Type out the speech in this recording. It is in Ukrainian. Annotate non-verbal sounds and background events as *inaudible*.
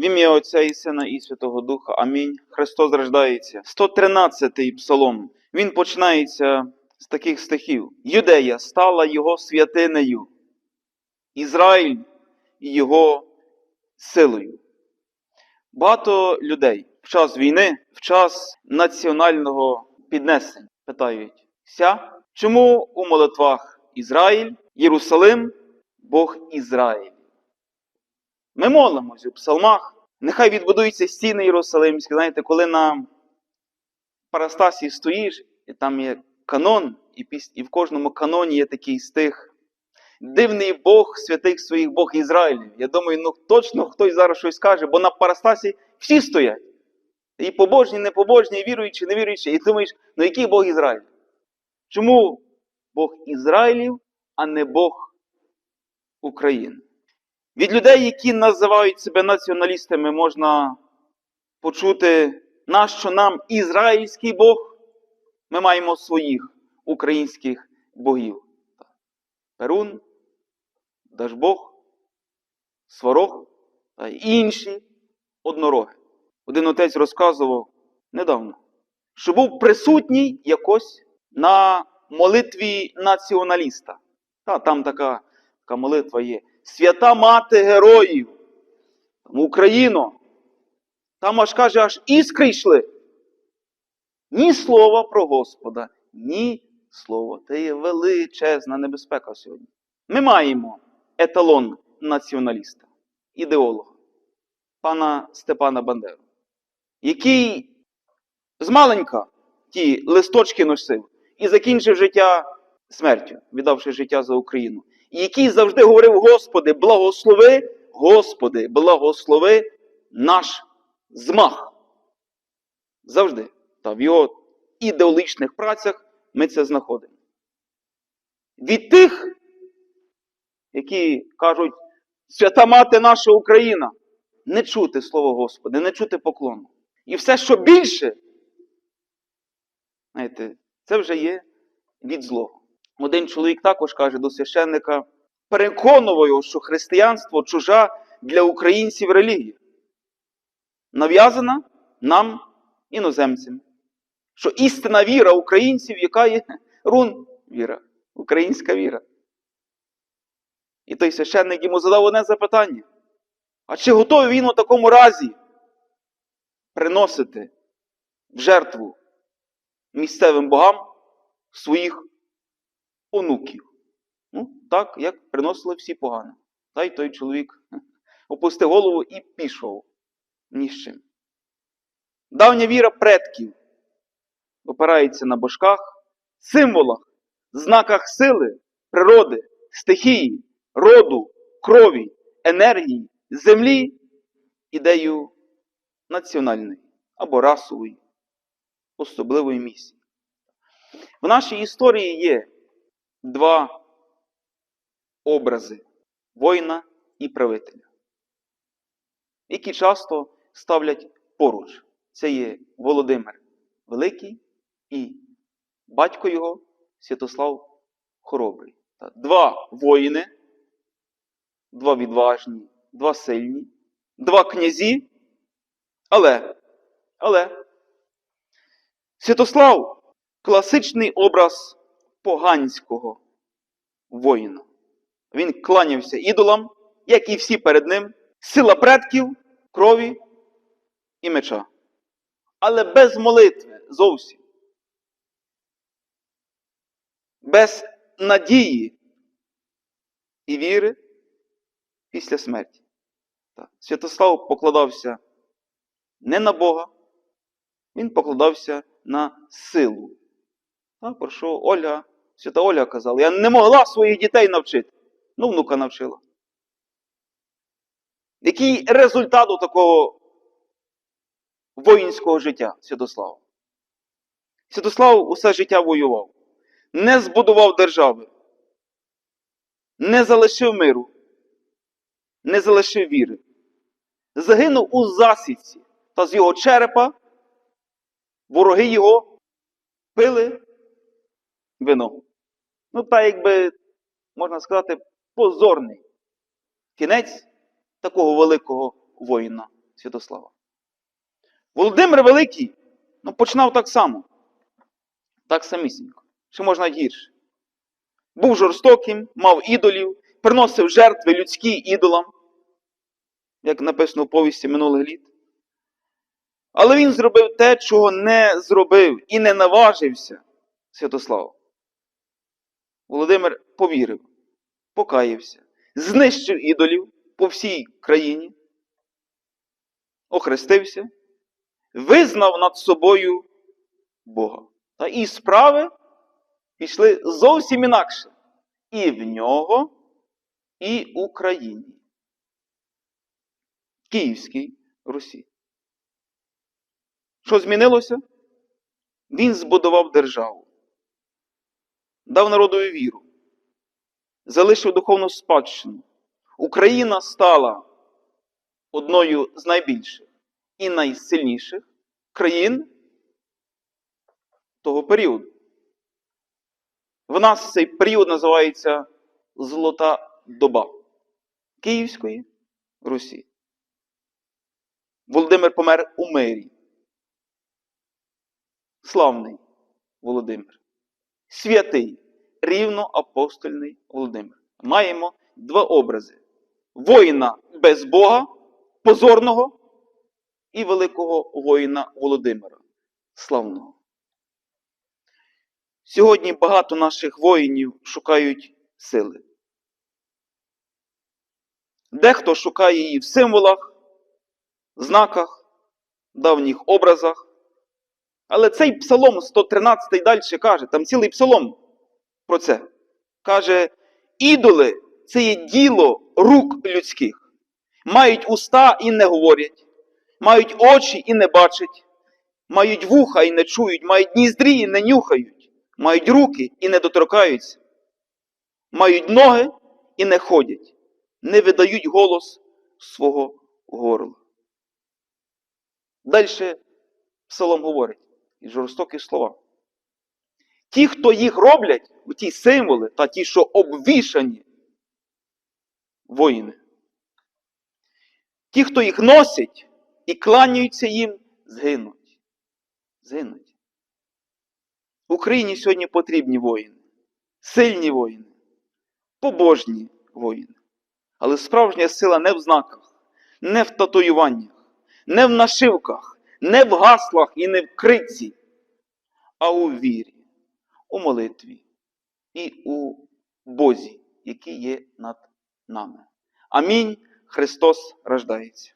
В ім'я Отця і Сина і Святого Духа. Амінь. Христос рождається. 113-й псалом. Він починається з таких стихів. Юдея стала його святинею. Ізраїль його силою. Багато людей в час війни, в час національного піднесення питаються, чому у молитвах Ізраїль, Єрусалим, Бог Ізраїль? Ми молимось у псалмах. Нехай відбудуються стіни Єрусалимські. Знаєте, коли на парастасі стоїш, і там є канон, і, піс... і в кожному каноні є такий стих. Дивний Бог святих своїх Бог Ізраїлів. Я думаю, ну точно хтось зараз щось каже, бо на парастасі всі стоять. І побожні, і непобожні, і віруючі, і невіруючі. І думаєш, ну який Бог Ізраїль? Чому Бог Ізраїлів, а не Бог України? Від людей, які називають себе націоналістами, можна почути, нащо нам ізраїльський Бог? Ми маємо своїх українських богів. Перун, Дажбог, Сварог та інші однороги. Один отець розказував недавно, що був присутній якось на молитві націоналіста. Та, там така, така молитва є. Свята мати героїв. Там, Україно. Там аж каже, аж іскри йшли. Ні слова про Господа, ні слова. Це є величезна небезпека сьогодні. Ми маємо еталон націоналіста, ідеолога, пана Степана Бандеру, який змаленька ті листочки носив і закінчив життя смертю, віддавши життя за Україну. Який завжди говорив: Господи, благослови, Господи, благослови наш змах. Завжди. Та в його ідеологічних працях ми це знаходимо. Від тих, які кажуть, свята мати наша Україна, не чути слово Господи, не чути поклону. І все, що більше, знаєте, це вже є від злого. Один чоловік також каже до священника, переконував його, що християнство чужа для українців релігія. Нав'язана нам, іноземцям. Що істинна віра українців, яка є рун віра, українська віра. І той священник йому задав одне запитання. А чи готовий він у такому разі приносити в жертву місцевим богам своїх онуків? Ну, так, як приносили всі погано. Та й той чоловік *laughs* опустив голову і пішов ні з чим. Давня віра предків опирається на божках, символах, знаках сили, природи, стихії, роду, крові, енергії, землі, ідею національної або расової, особливої місії. В нашій історії є два образи воїна і правителя, які часто ставлять поруч. Це є Володимир Великий і батько його Святослав Хоробрий. Два воїни, два відважні, два сильні, два князі. Але, але Святослав класичний образ поганського воїна. Він кланявся ідолам, як і всі перед ним, сила предків, крові і меча. Але без молитви зовсім. Без надії і віри після смерті. Святослав покладався не на Бога, він покладався на силу. Про що Ольга, свята Ольга казала, я не могла своїх дітей навчити. Ну, внука навчила. Який результат у такого воїнського життя Святослава? Святослав усе життя воював, не збудував держави, не залишив миру, не залишив віри. Загинув у засідці, та з його черепа вороги його пили вино. Ну, та якби, можна сказати, позорний кінець такого великого воїна Святослава. Володимир Великий ну, починав так само. Так самісінько. Чи можна гірше. Був жорстоким, мав ідолів, приносив жертви людські ідолам, як написано в повісті минулих літ. Але він зробив те, чого не зробив і не наважився Святослав. Володимир повірив, покаявся, знищив ідолів по всій країні, охрестився, визнав над собою Бога. Та і справи пішли зовсім інакше. І в нього, і в Україні. Київській Русі. Що змінилося? Він збудував державу, дав народові віру, залишив духовну спадщину. Україна стала одною з найбільших і найсильніших країн того періоду. В нас цей період називається Золота доба Київської Русі. Володимир помер у мирі. Славний Володимир. Святий, рівноапостольний Володимир. Маємо два образи: воїна без Бога, позорного і великого воїна Володимира. Славного. Сьогодні багато наших воїнів шукають сили. Дехто шукає її в символах, знаках, давніх образах. Але цей псалом 113 далі каже, там цілий псалом про це. Каже, ідоли це є діло рук людських. Мають уста і не говорять, мають очі і не бачать, мають вуха і не чують, мають ніздрі і не нюхають, мають руки і не доторкаються, мають ноги і не ходять, не видають голос свого горла. Далі псалом говорить і жорстокі слова. Ті, хто їх роблять, ті символи та ті, що обвішані воїни. Ті, хто їх носять і кланяються їм, згинуть. Згинуть. Україні сьогодні потрібні воїни, сильні воїни, побожні воїни. Але справжня сила не в знаках, не в татуюваннях, не в нашивках, не в гаслах і не в криці, а у вірі, у молитві і у Бозі, який є над нами. Амінь. Христос рождається.